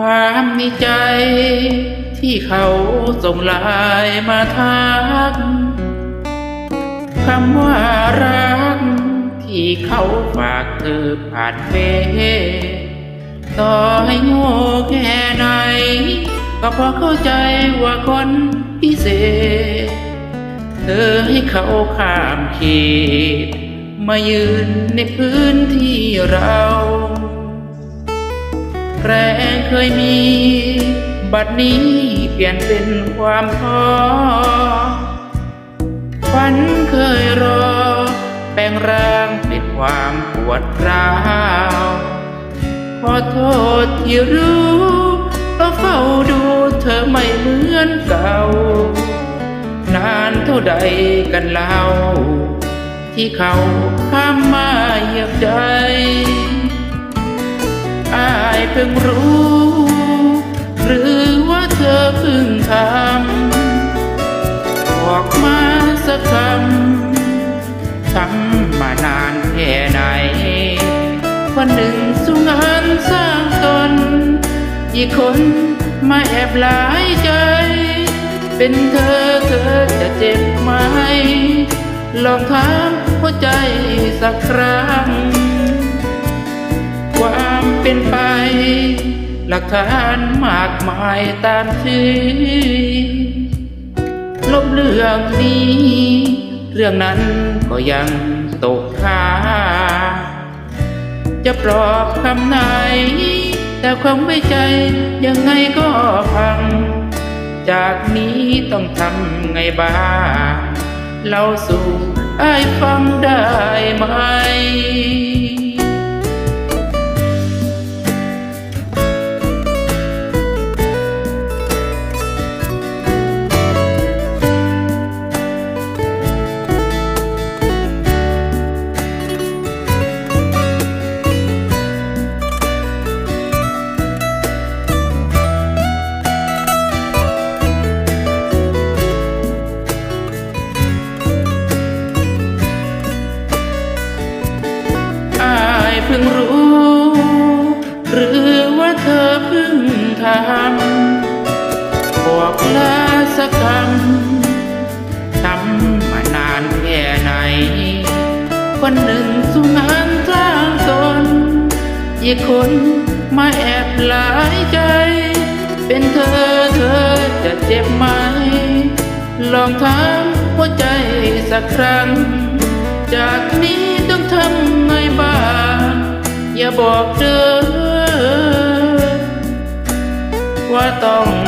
ความในใจที่เขาส่งไลายมาทักคำว่ารัก ที่เขาฝากเธอผ่านเฟซต่อให้โง่แค่ไหน ก็พอเข้าใจว่าคนพิเศษ เธอให้เขาข้ามเขตมายืนในพื้นที่เรา แรงเคยมี บัดนี้เปลี่ยนเป็นความท้อฝันเคยรอ แปลงร่างเป็นความปวดร้าวขอโทษที่รู้ต้อเฝ้าดูเธอไม่เหมือนเก่า นานเท่าใดกันเล่าที่เขาข้ามมาเหยียบใจ พิ่งรู้ หรือว่าเธอเพิ่งทำบอกมาสักคำทำมานานแค่ไหน วันหนึ่งสู่งานสร้างตนอีกคนมาแอบหลายใจ เป็นเธอเธอจะเจ็บไหม ลองถามหัวใจสักครั้ง ลักฐานมากมายตามที่ลบเรื่องนี้ เรื่องนั้นก็ยังตกค้า จะปลอบคำไหน แต่ความไว้ใจยังไงก็พัง จากนี้ต้องทำไงบ้างเล่าสู่ไอ้ฟังได้ไหม วันหนึ่งสุงานสร้างตนอีกคนมาแอบหลายใจ เป็นเธอเธอจะเจ็บไหม ลองถามหัวใจสักครั้ง จากนี้ต้องทำไงบ้าง อย่าบอกเธอว่าต้อง